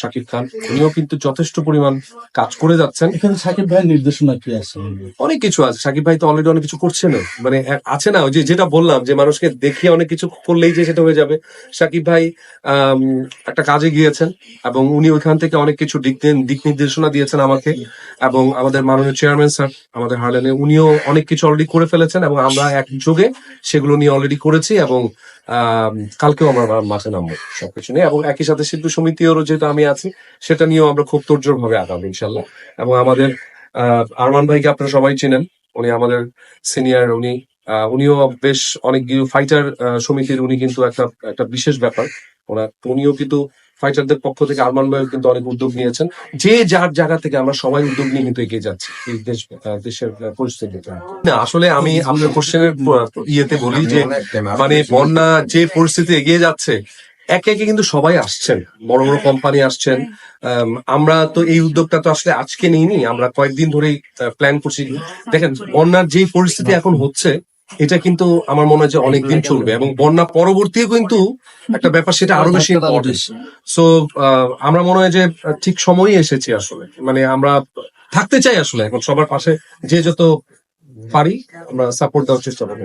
শাকিব খান উনিও কিন্তু যথেষ্ট পরিমাণ কাজ করে যাচ্ছেন। এখানে সাকিব ভাইয়ের নির্দেশনা কি আছে? অনেক কিছু আছে। সাকিব ভাই তো অলরেডি অনেক কিছু করছেন মানে আছে না ওই যে যেটা বললাম যে মানুষকে দেখিয়ে অনেক কিছু করলেই যে সেটা হয়ে যাবে। সাকিব ভাই একটা কাজে গিয়েছেন এবং উনি ওইখান থেকে অনেক কিছু দিক দিক নির্দেশনা দিয়েছেন আমাকে এবং আমাদের মাননীয় চেয়ারম্যান স্যার আমাদের হারলেনে উনিও অনেক কিছু অলরেডি করে ফেলেছেন এবং আমরা একযোগে সেগুলো নিয়ে অলরেডি করেছি এবং কালকেও আমরা মাঠে নামবো, সবকিছু নিয়ে। এবং একই সাথে সিদ্ধু সমিতিরও যেটা আমি আছি, সেটা নিয়েও আমরা খুব তোরজোর ভাবে আগাবো ইনশাল্লাহ এবং আমাদের আরমান ভাইকে আপনারা সবাই চেনেন। উনি আমাদের সিনিয়র, উনি উনিও বেশ অনেক ফাইটার সমিতির, উনি কিন্তু একটা একটা বিশেষ ব্যাপার। ওনার, উনিও কিন্তু ফাইটারদের পক্ষ থেকে আরমান ভাইও কিন্তু অনেক উদ্যোগ নিয়েছেন। যে যার জায়গা থেকে আমরা সবাই উদ্যোগ নিয়ে কিন্তু এগিয়ে যাচ্ছি দেশের আহ, পরিস্থিতিতে না আসলে আমি আপনার কোশ্চেনের ইয়েতে বলি যে মানে বন্যা যে পরিস্থিতি এগিয়ে যাচ্ছে একে একে কিন্তু সবাই আসছেন। বড় বড় কোম্পানি আসছেন। আম, আমরা তো এই উদ্যোগটা তো আসলে আজকে নিইনি আমরা কয়েকদিন ধরেই প্ল্যান করছি। দেখেন বন্যার যে পরিস্থিতি এখন হচ্ছে এটা কিন্তু আমার মনে হয় যে অনেকদিন চলবে এবং বন্যা পরবর্তীও কিন্তু একটা ব্যাপার সেটা আরও বেশি ইম্পর্টেন্ট সো আমরা মনে হয় যে ঠিক সময়ই এসেছি আসলে। মানে আমরা থাকতে চাই আসলে এখন সবার পাশে যে যত পারি আমরা সাপোর্ট দেওয়ার চেষ্টা করব।